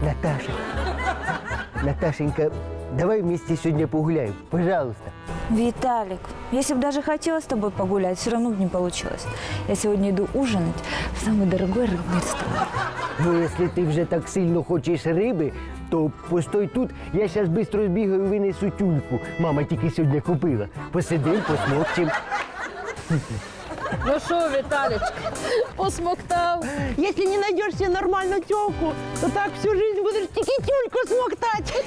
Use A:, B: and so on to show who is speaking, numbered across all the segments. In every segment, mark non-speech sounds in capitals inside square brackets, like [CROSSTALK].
A: Наташа. Наташенька, давай вместе сегодня погуляем, пожалуйста.
B: Виталик, если бы даже хотела с тобой погулять, все равно бы не получилось. Я сегодня иду ужинать в самый дорогой рыбный ресторан.
A: Ну, если ты вже так сильно хочеш риби, то постой тут, я зараз швидко збігаю, винесу тюльку. Мама тільки сьогодні купила. Посидим, посмокчим.
C: Ну що, Віталічка, посмоктав?
D: Если не найдешь себе нормальную телку, то так всю жизнь будешь тільки тюльку смоктать.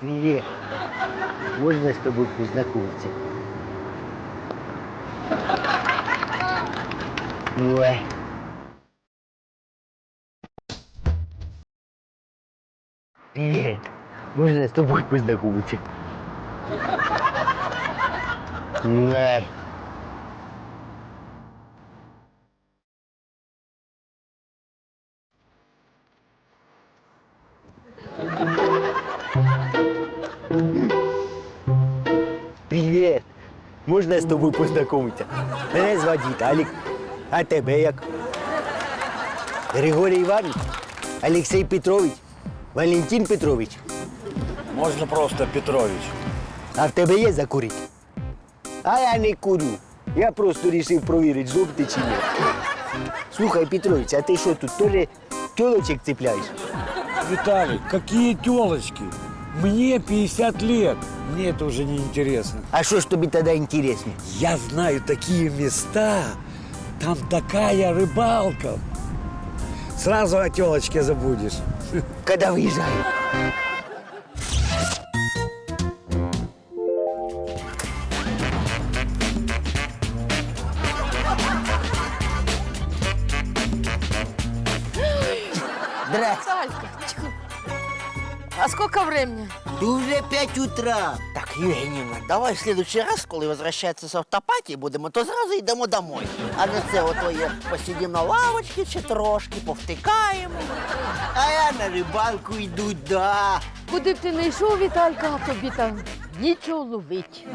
A: Привет. Можно с тобой познакомиться? Ой. Привет. Можно с тобой познакомиться? Ой. Привіт! Можна з тобою познайомитися? Мене звати Віталік. А тебе як? Григорій Іванович? Олексій Петрович? Валентин Петрович?
E: Можно просто Петрович.
A: А в тебе є закурити? А я не курю. Я просто вирішив провірити, зуб ти чи ні. Слухай, Петрович, а ти що тут теж тілочок цепляєш?
E: Виталий, какие телочки? Мне 50 лет. Мне это уже не интересно.
A: А що ж тобі тоді інтересно?
E: Я знаю такие места. там такая рыбалка. Сразу о телочке забудешь.
A: Коли виїжджаю? Здрасте.
C: Салька. А сколько времени?
A: Уже 5 утра.
F: Так, Євгенівна, давай в следующий раз, коли возвращається з автопатії будемо, то зразу йдемо домой. А не це ото є на лавочці чи трошки, повтикаємо.
A: А я на рибалку йду, да.
C: Куди б ти не йшов, Віталька, а тобі там нічого ловить.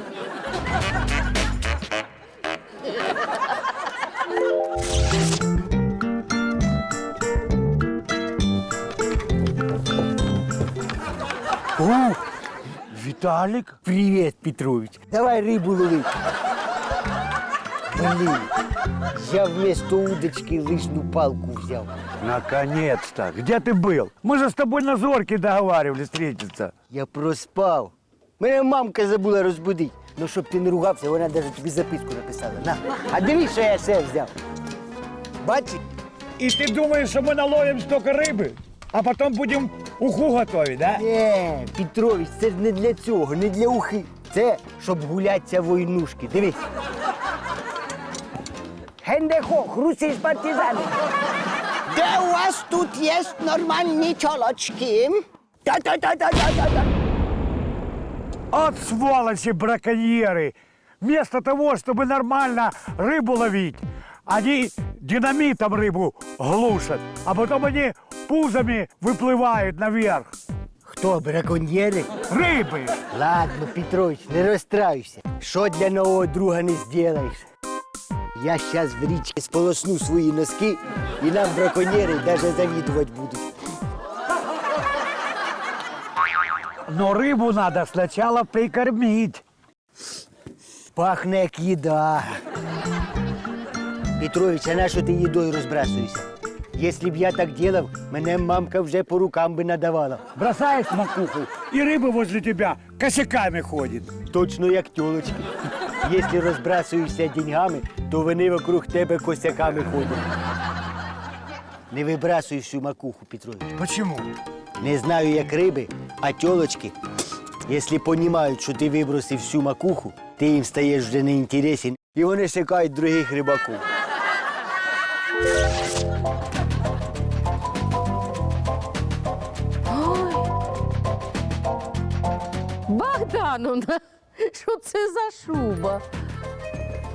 A: Виталик. Привет, Петрович. Давай рыбу ловить. Блин, я вместо удочки лыжную палку взял.
G: Наконец-то! Где ты был? Мы же с тобой на зорке договаривались встретиться.
A: Я проспав. Мене мамка забула розбудити. Ну, щоб ти не ругався, вона навіть тобі записку написала. На. А дивись, що я ще взяв. Бачиш?
G: И ты думаешь, что мы наловим столько рыбы, а потом будем уху готовить, да?
A: Ні, Петрович, це ж не для цього, не для ухи. Це щоб гулятися войнушки. Дивись. Хендехох, русиш партизани.
F: Де у вас тут є нормальні тілочки?
A: Та-та-та-та-та-та.
G: От сволочи браконьеры! Вместо того, чтобы нормально рыбу ловить, они динамитом рыбу глушат, а потом они пузами выплывают наверх.
A: Хто, браконьєри?
G: Рыбы!
A: Ладно, Петрович, не розстраюйся. Що для нового друга не зробиш? Я зараз в річці сполосну свої носки, і нам браконьєри навіть завідувати будуть.
G: Но рыбу надо сначала прикормить.
A: Пахне як їда. Петрович, а на що ти їдою розбрасуєшся? Якщо б я так ділав, мене мамка вже по рукам би надавала.
G: Бросаешь макуху, и рыба возле тебя косяками ходит.
A: Точно як тьолочки. Якщо розбрасуєшся деньгами, то вони вокруг тебе косяками ходять. Не вибрасуй всю макуху, Петрович.
G: Почему?
A: Не знаю, як риби, а тьолочки, якщо понімають, що ти вибросив всю макуху, ти їм стаєш вже не інтересен, і вони шукають других рибаків.
C: Богдановна, що це за шуба?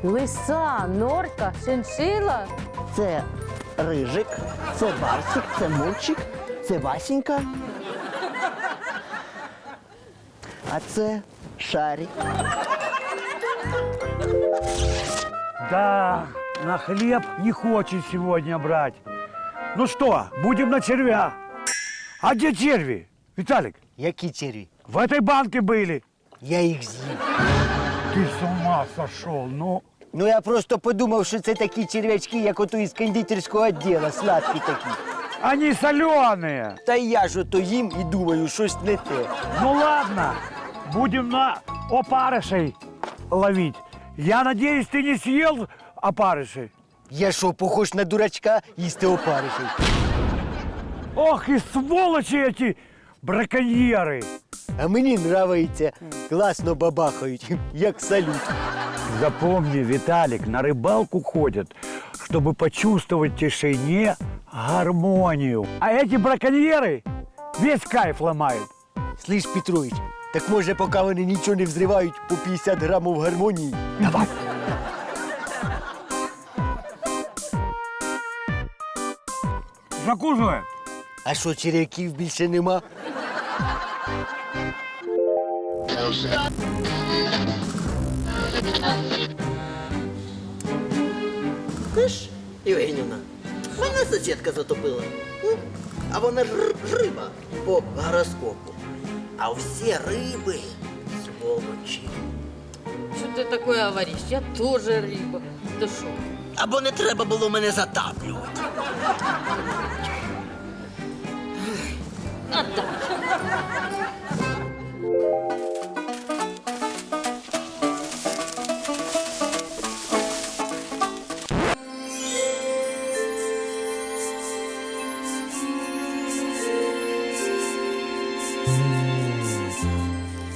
C: Лиса, норка, шиншила.
F: Це рижик, це барсик, це мульчик, це Васенька. А це шарик.
E: Да, на хлеб не хочет сегодня брать. Ну что, будем на червя. А где черви? Виталик,
A: Які черві?
E: в этой банке были.
A: Я їх з'їв.
E: Ты с ума сошел, ну.
A: Ну я просто подумав, що це такі черв'ячки, як ото із кондитерського відділу, сладкі такі.
E: Они соленые.
A: Та я ж ото їм і думаю, щось не те.
E: Ну ладно, будем на опарышей ловить. Я надеюсь, ты не съел опарышей?
A: Я що, похож на дурачка їсти опаришей?
E: Ох и сволочи эти браконьеры!
A: А мені нравиться, класно бабахають, [LAUGHS] як салют.
E: Запомни, Виталик, на рыбалку ходят, чтобы почувствовать в тишине гармонию. А эти браконьеры весь кайф ломают.
A: Слиш, Петрович, так може, поки вони нічого не взривають по 50 грамів гармонії? Давай.
E: Закусывай.
A: А що, черв'яків більше нема?
F: Киш, Євгенівна, мене сусідка затопила. А вона ж риба по гороскопу. А всі риби сволочі.
C: Що ти таке говориш? Я теж риба. Ти що?
F: Або не треба було мене затаплювати.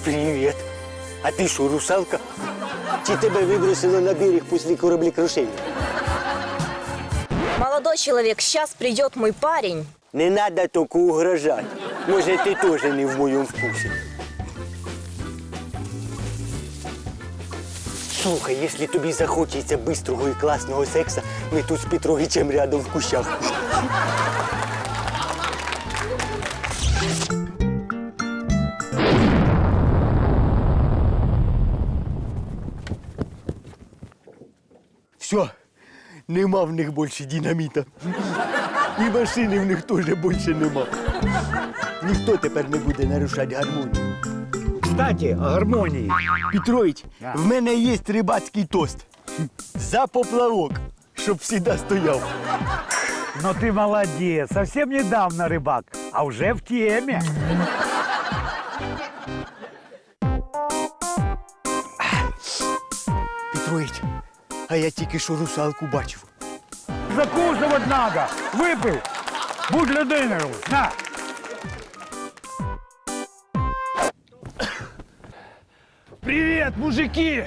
A: Привіт. А ти що, русалка? Чи тебе вибросило на берег після кораблекрушення?
H: Молодой человек, сейчас придет мой парень.
A: Не треба тільки угрожати. Може, ти теж не в моєму вкусі. Слухай, якщо тобі захочеться бистрого і класного секса, ми тут з Петровичем рядом в кущах. Все, нема в них більше динаміта. І машини в них теж більше нема. Ніхто тепер не буде нарушати гармонію.
E: Кстати, о гармонии.
A: Петрович, в мене є рибацький тост. За поплавок, щоб завжди стояв.
E: Но ты молодец. Совсем недавно рыбак, а уже в теме.
A: Петрович, а я тільки що русалку бачив.
E: Закусывать надо. Выпил. Будь людиною. На.
G: Привет, мужики!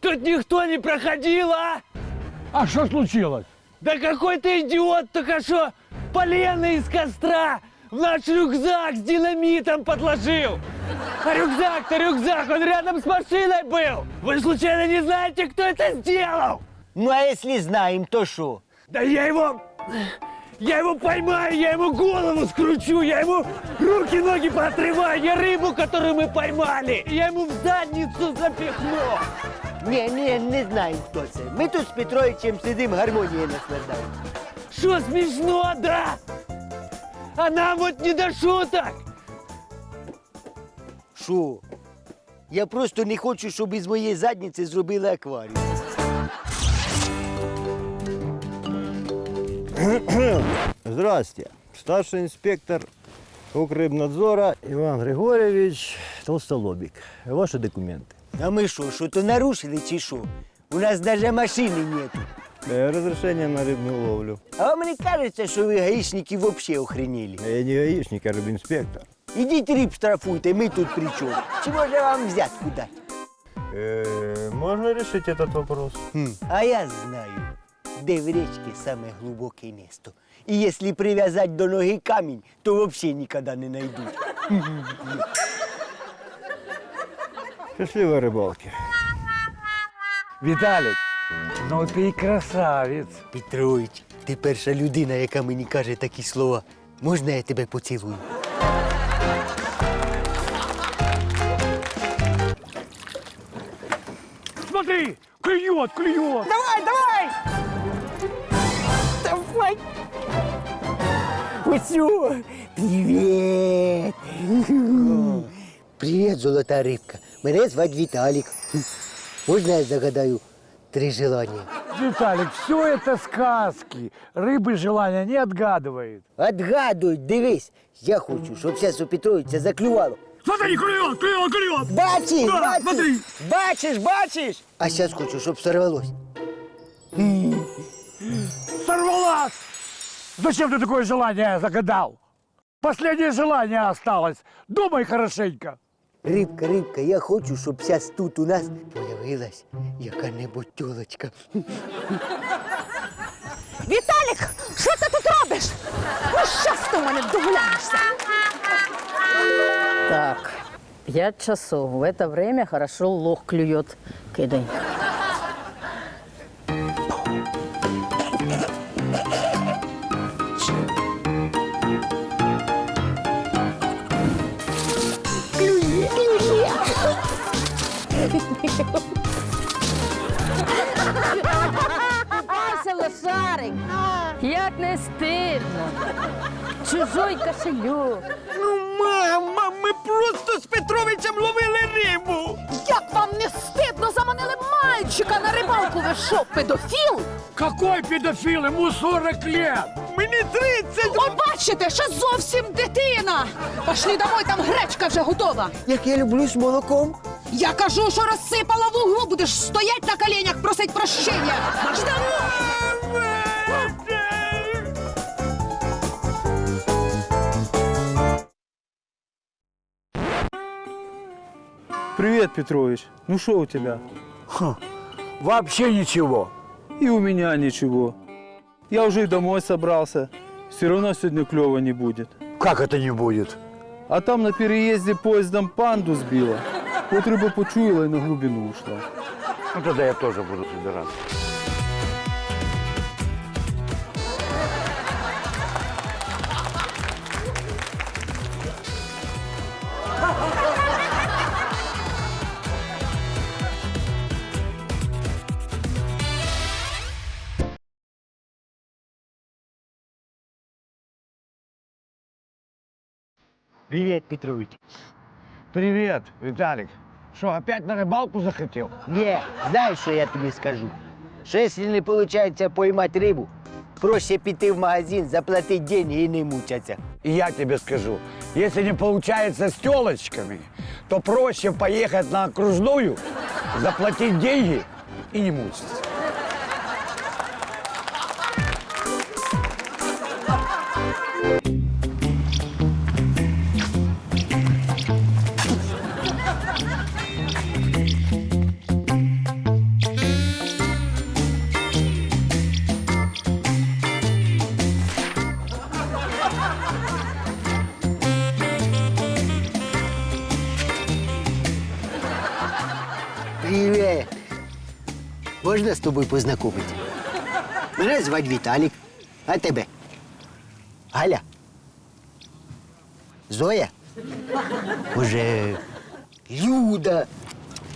G: Тут никто не проходил, а?
E: А что случилось?
G: Да какой-то идиот только что полено из костра в наш рюкзак с динамитом подложил. А рюкзак-то рюкзак, он рядом с машиной был. Вы случайно не знаете, кто это сделал?
A: Ну, а якщо знаємо, то що?
G: Да я его... Я его поймаю, я ему голову скручу, я ему руки-ноги поотрываю, я рыбу, которую мы поймали, я ему в задницу запихну.
A: Ні, ні, не знаємо, хто це. Ми тут з Петровичем сидимо, гармонією наслаждаємо.
G: Что смешно, да? А нам вот не до шуток.
A: Що? Я просто не хочу, щоб із моєї задниці зробили акваріум. [COUGHS]
I: Здравствуйте. Старший инспектор Укррыбнадзора Иван Григорьевич Толстолобик. Ваши документы.
A: А ми що, що то нарушили чи що? У нас навіть машини нету.
I: Э, Разрешение на рыбную ловлю.
A: А вам не кажеться, що ви гаїшники взагалі охренели?
I: Я не гаишник, а рыбинспектор.
A: Ідіть риб штрафуйте, ми тут при чому? Чи може вам взятку дати?
I: Э, Можно решить этот вопрос?
A: Хм, А я знаю, де в річці саме глибоке місто. І якщо прив'язати до ноги камінь, то взагалі ніколи не знайдуть.
I: Счастливой [LAUGHS] рыбалки.
E: Виталик, Ну ты и красавец.
A: Петрович, ти перша людина, яка мені каже такі слова. Можна я тебе поцілую?
E: Смотри, клюет, клюет.
D: Давай! Давай!
A: Усю! Привіт! Привіт, золота рибка. Мене звати Віталік. Можна я загадаю три желання?
E: Виталик, все это сказки. Рыбы желания не отгадывает.
A: Отгадуй, дивись. Я хочу, щоб зараз у Петровича заклювало.
E: Смотри, клюет, клюет, клюет.
A: Бачиш,
E: Да,
A: бачиш,
E: смотри.
A: бачиш, бачиш. А зараз хочу, щоб сорвалось.
E: Сорвалась! Зачем ты такое желание загадал? Последнее желание осталось. Думай хорошенько.
A: Рибка, рибка, я хочу, щоб зараз тут у нас появилась яка-небудь тёлочка.
D: Віталік, що ти тут робиш? Ну, щас ти в мене вдогуляєшся.
C: Так, пять часов. В это время хорошо лох клюет. Кидай. Ася, лошарик, як не стидно. Чужой кошелек.
D: Ну, мама, ми просто з Петровичем ловили рибу. Як вам не стидно заманили мальчика на рибалку? Ви що, педофіл?
E: Какой педофил? Ему 40 лет.
D: Мені 30. О, бачите, ще зовсім дитина. Пошли домой, там гречка вже готова.
A: Як я люблю з молоком.
D: Я кажу, що розсипала в углу, будеш стоять на коленях, просить прощення. Марш!
I: Привет, Петрович. Ну что у тебя?
E: Вообще ничего.
I: И у меня ничего. Я уже и домой собрался. Все равно сегодня клево не будет.
E: Как это не будет?
I: А там на переезде поездом панду сбила. Вот рыба почуяла и на глубину ушла.
E: Ну тогда я тоже буду собираться.
A: Привіт, Петрович.
E: Привет, Виталик. Что, опять на рыбалку захотел?
A: Ні, знаєш, що я тобі скажу? Що якщо не виходить поймати рибу, проще піти в магазин, заплатити деньги і не мучатися.
E: И я тебе скажу, если не получается с телочками, то проще поехать на окружную, заплатить деньги и не мучиться.
A: Можна з тобою познайомитися? Мене звати Віталік. А тебе? Галя? Зоя? Може, Люда?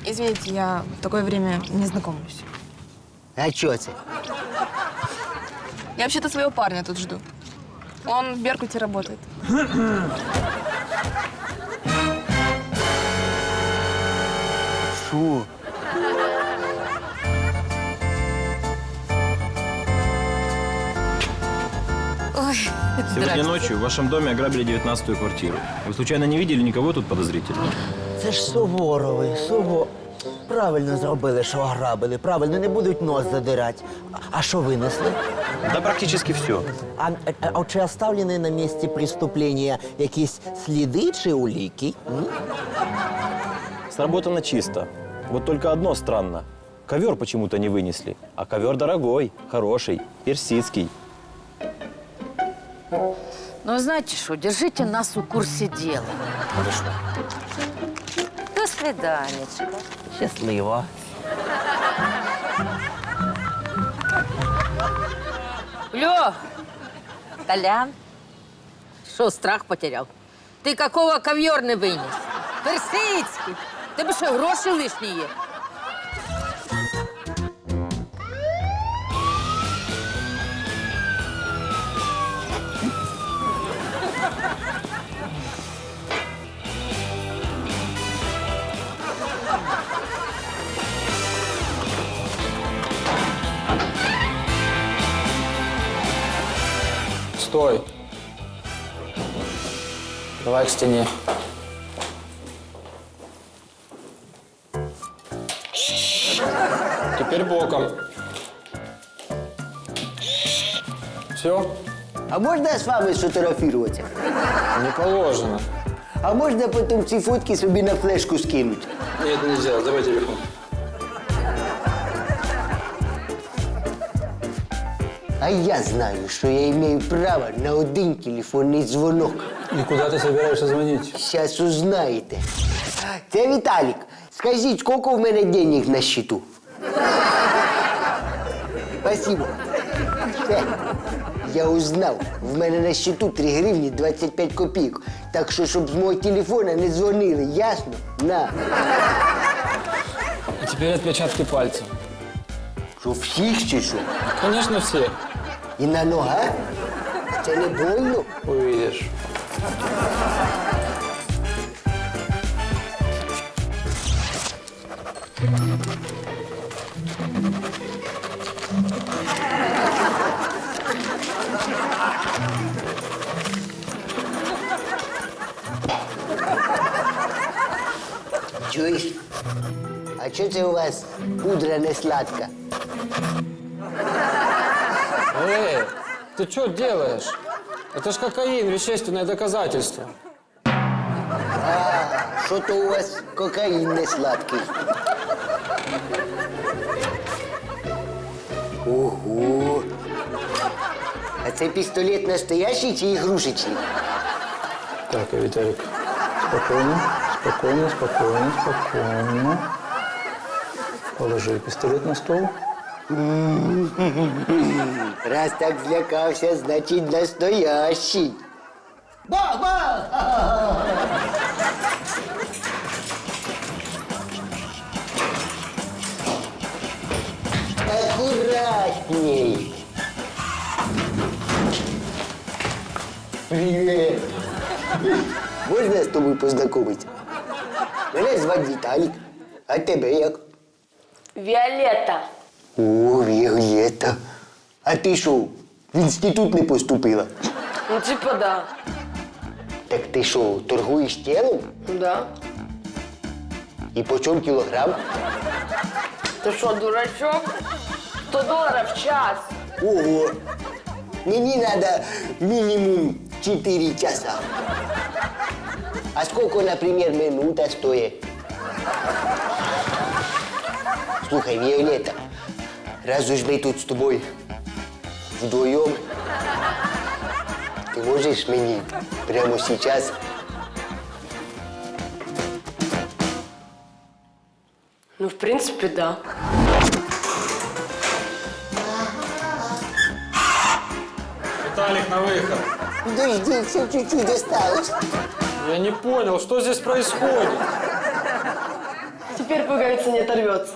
J: Извините, я в такое время не знакомлюсь.
A: А що це?
J: Я вообще-то своего парня тут жду. Он в Беркуте работает.
A: Що?
K: Сегодня ночью в вашем доме ограбили 19-ю квартиру. Вы случайно не видели никого тут подозрительного?
F: Це ж Суворови, Суво. Правильно зробили, що ограбили. Правильно, не будуть нос задирати. А- А що винесли?
K: Да практически все.
F: А, а, а чи оставлені на місці преступлення якісь сліди чи уліки? М?
K: Сработано чисто. Вот только одно странно. Ковер почему-то не вынесли. А ковер дорогой, хороший, персидский.
C: Ну, знаете что, держите нас в курсе дела. До свиданечка.
F: Щасливо.
C: Лё, Толян, що, страх потеряв? Ти какого ковьор не виніс? Персидський. Тебе що, гроші лишні є?
G: Стой. Давай к стене. Теперь боком. Все?
A: А можна з вами сфотографуватися?
G: Не положено.
A: А можна потім ці фотки собі на флешку скинути?
G: Нет, нельзя. Давай телефон.
A: А я знаю, що я маю право на один телефонний дзвонок.
I: И куда ты собираешься звонить?
A: Зараз узнаєте. Це Віталік. Скажіть, скільки в мене денег на счету? Спасибо. Все. Я узнав. В мене на счету 3 гривні 25 копійок. Так що, щоб з мого телефона не дзвонили, ясно? На.
G: А теперь отпечатки пальцев.
A: Що всіх чи що?
G: Конечно, все.
A: І на ногах? Це не больно?
G: Увидишь.
A: Чуєш? А що це у вас пудра не сладка?
G: Эй, ты что делаешь? Это ж кокаин, вещественное доказательство.
A: Що то у вас кокаїн не сладкий? Ого! А це пістолет настоящий чи ігрушечний?
I: Так, Виталик, спокойно, спокойно, спокойно, спокойно. Положи пистолет на стол.
A: Раз так злякався, значить настоящий. Бах-бах! Аккуратней. Привет. Можна з тобою познайомитися? Мене звати Віталік. А тебе як?
J: Виолетта.
A: О, Віолетта. А ти що, в інститут не поступила?
J: Ну, типа да.
A: Так ти що, торгуєш тілом?
J: Да.
A: І по чому кілограм?
J: Ты что, дурачок? 100 долларов в час.
A: Ого. Мені надо мінімум 4 часа. А сколько, например, минута стоит? Слухай, Виолетта, раз уж мы тут с тобой вдвоем, ты можешь мне прямо сейчас
J: Ну, в принципе, да.
G: Виталик, на выход.
A: Подожди, еще чуть-чуть осталось.
G: Я не понял, что здесь происходит?
J: Теперь пуговица не оторвется.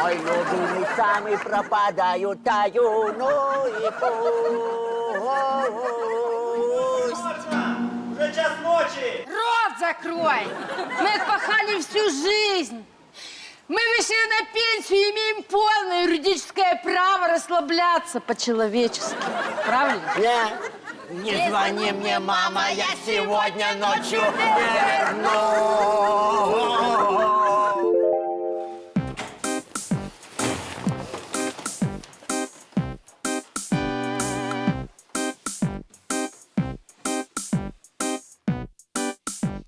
A: Мой любимый самый пропадаю, таю, ну и пусть.
D: Рот закрой! Мы отпахали всю жизнь. Мы вышли на пенсию и имеем полное юридическое право расслабляться по-человечески. Правильно?
A: Да. Не звони мне, мама, я сегодня ночью вернусь.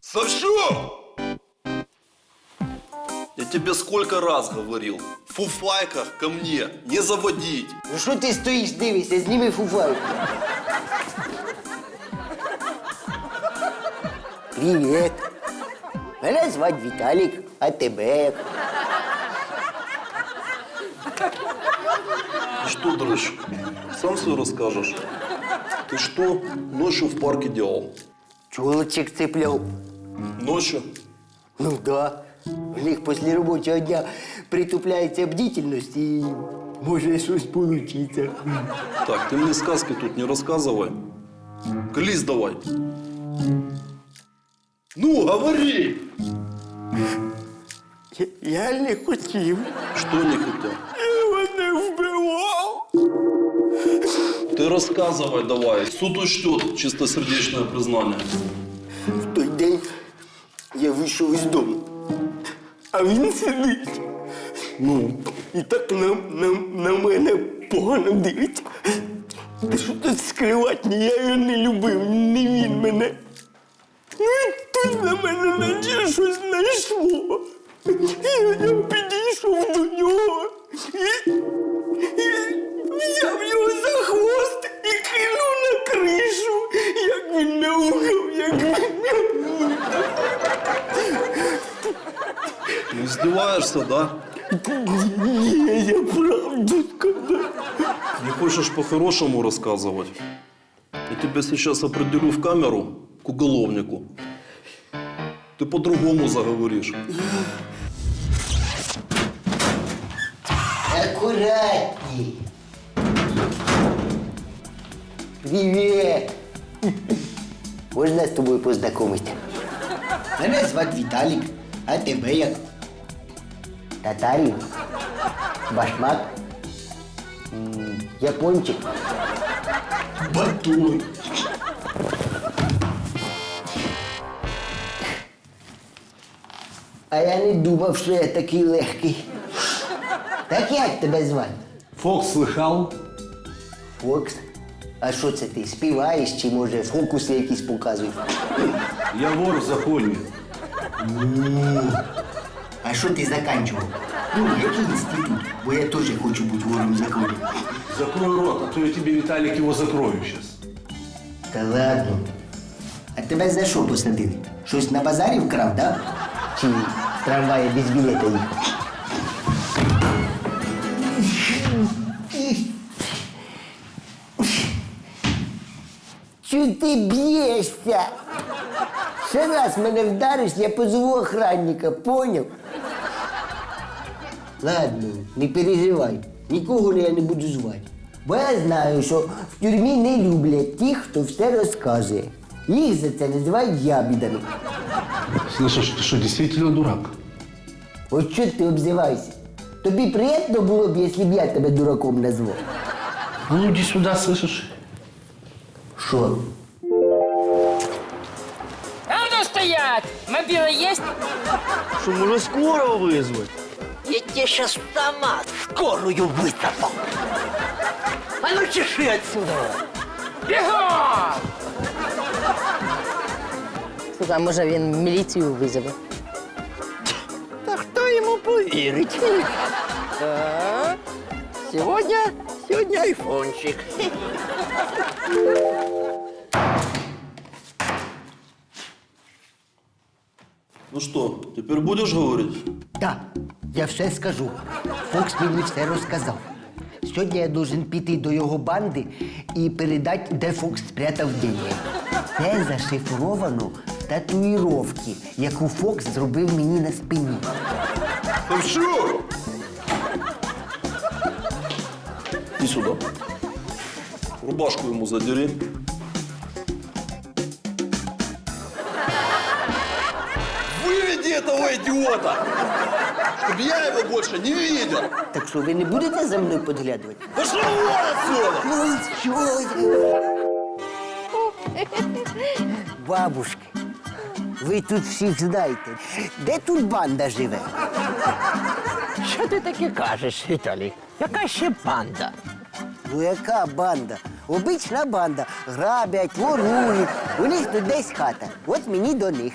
L: Саша! Я тебе сколько раз говорил, в фуфайках ко мне не заводить.
A: Ну що ти стоїш, дивишся, зніми фуфайку. Привіт. Мене звати Віталік, а тебе як?
L: что дрыщ? Сам все расскажешь? Ты что ночью в парке делал?
A: Чолочек цепляв.
L: Ночью?
A: Ну да. У них після робочого дня притупляється бдительність і може щось получиться.
L: Так, ты мне сказки тут не рассказывай. Колись давай. Ну, говори!
A: Я, я не хотів.
L: Что не хотел?
A: Я його не вбивав.
L: Ты рассказывай давай. Суд учтет чистосердечное признание.
A: Я вийшов із дому, а він сидить. Ну, і так на, на, на мене погано дивиться. Та що тут скривати, я його не любив, не він мене. Ну тут на мене наче щось знайшло. Я підійшов до нього і, і взяв
L: издеваешься, да?
A: Ні, я правду сказав.
L: Не хочешь по-хорошему рассказывать? Я тебя сейчас определю в камеру к уголовнику. Ты по-другому заговоришь.
A: Аккуратней. Привет. Можна з тобою познайомитися? Мене звати Віталік, а тебе як? Татарів? Башмак? М, Япончик? Батон. А я не думав, що я такий легкий. Так як тебе звати?
E: Фокс слыхал?
A: Фокс? А що це ти? Співаєш чи може фокуси якісь показуєш?
E: Я вор в законе.
A: А що ти заканчував? Ну, який інститут? Бо я теж хочу бути вором закону.
E: Закрой рот, а то я тебе, Виталик, его закрою сейчас.
A: Та ладно. А тебе за що посадили? Щось на базарі вкрав, да? Чи в трамваї без білета їхав? Чого ти б'єшся? Ще раз мене вдариш, я позову охранника, поняв? Ладно, не переживай, нікого я не буду звати. Бо я знаю, що в тюрмі не люблять тих, хто все розказує. Їх за це називають ябідами.
E: Слышишь, ты что, действительно дурак?
A: От що ти обзиваєшся? Тобі приємно було б, якщо б я тебе дураком назвав.
E: А ну иди сюда, слышишь?
A: Що?
C: А ну стоять! Мобила есть?
F: Что, может, скорого вызвать? Я тебе сейчас сама скорую вызову. А ну чеши отсюда.
C: Бегом! Слухай, а може він міліцію визове?
F: Да кто ему поверит? Да. Сегодня, сегодня айфончик.
L: Ну что, теперь будешь говорить?
A: Так, я все скажу. Фокс мені все розказав. Сьогодні я должен піти до його банди і передати, де Фокс спрятав деньги. Це зашифровано в татуїровці, яку Фокс зробив мені на спині.
L: Да все! Иди сюда. Рубашку ему задери. Этого идиота! Чтобы я его больше не видел!
A: Так що ви не будете за мною підглядувати?
L: Пошел вон отсюда!
A: Ну ви? Бабушки, ви тут всіх знаєте. Де тут банда живе?
F: Що ти таке кажеш, Віталій? Яка ще банда?
A: Ну яка банда? Обична банда. Грабять, ворують. У них тут десь хата. От мені до них.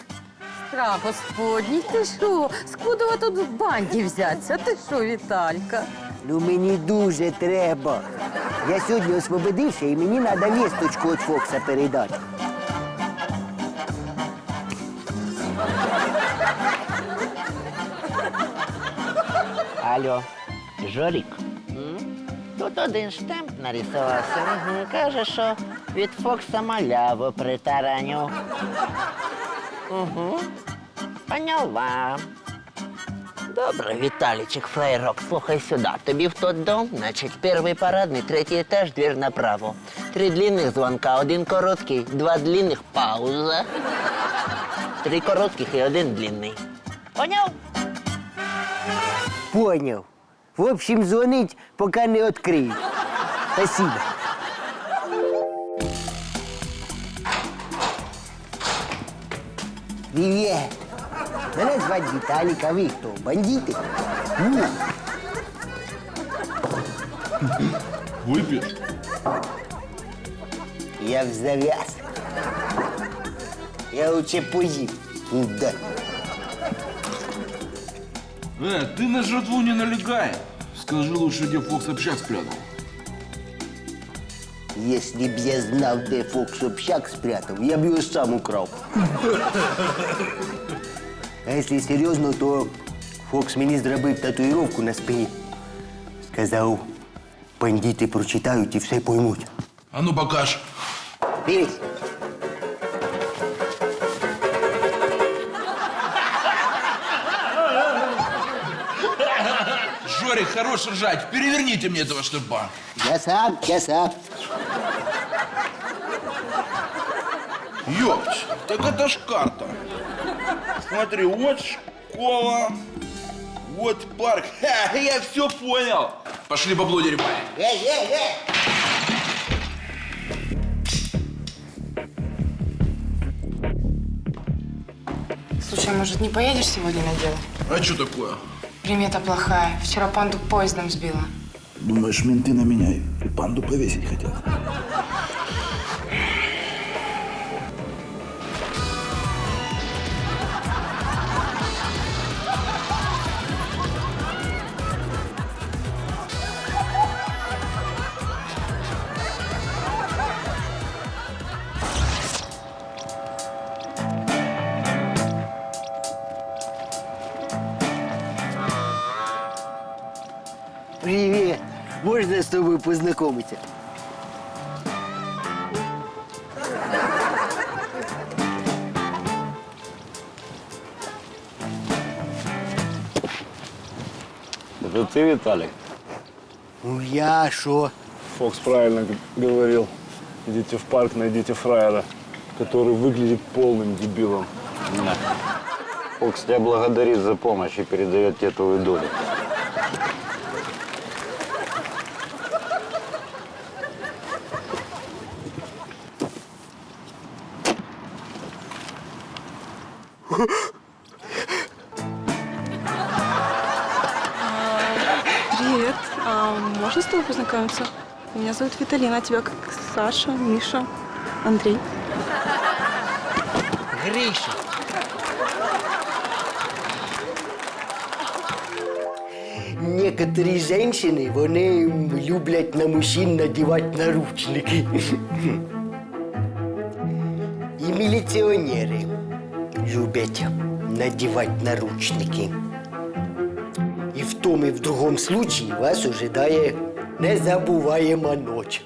C: Страх господній, ти що? Скудова тут в банді взяться? Ти що, Віталька?
A: Ну мені дуже треба. Я сьогодні освободився і мені треба вісточку від Фокса передати.
F: Алло, Жорик, Тут один штемп нарисувався. Каже, що від Фокса маляву притараню. Угу. Поняла. Добре, Віталічик, флейрок, слухай сюди. Тобі в тот дом, значить, перший парадний, третій етаж, двір направо. Три длинних дзвонка, один короткий, два длинних, пауза. Три коротких і один длинний. Поняв?
A: Поняв. В общем, дзвонить, поки не відкриють. Спасибо. Привіт. Мене звати Віталік, а ви хто? Бандити? Ні.
L: Выпьешь?
A: Я в зав'яз. Я лучше поїм. Да.
M: Э, ты на жертву не налегай. Скажи лучше, где Фокс общак спрятал.
A: Если б я знав, де Фокс общак спрятав, я б його сам украв. А якщо серйозно, то Фокс мені зробив татуїровку на спині. Сказав, бандити прочитають і все поймуть.
M: А ну покаж.
A: Дивись.
M: Жорик, хорош ржать. Переверните мне этого штырба.
A: Я сам, я сам.
M: Ёпть, так это ж карта. Смотри, вот школа, вот парк. Ха, я все понял. Пошли бабло дерьмать.
A: Эй, эй, эй!
J: Слушай, может, не поедешь сегодня на дело?
M: А что такое?
J: Примета плохая. Вчера панду поездом сбила.
M: Думаешь, менты на меня и панду повесить хотят?
A: Тобою познайомитися?
K: Это ты, Виталик?
A: Ну я що?
I: Фокс правильно говорил. Идите в парк, найдите фраера, который выглядит полным дебилом.
K: Фокс тебя благодарит за помощь и передает тебе твою долю.
J: Привет. А, можно с тобой познакомиться? Меня зовут Виталина, а тебя как Саша, Миша, Андрей.
A: Гриша. Некоторі жінки, вони люблять на мужчин надівати наручники. [LAUGHS] І міліціонери любят надевать наручники. И в том и в другом случае вас ожидает незабываемая ночь.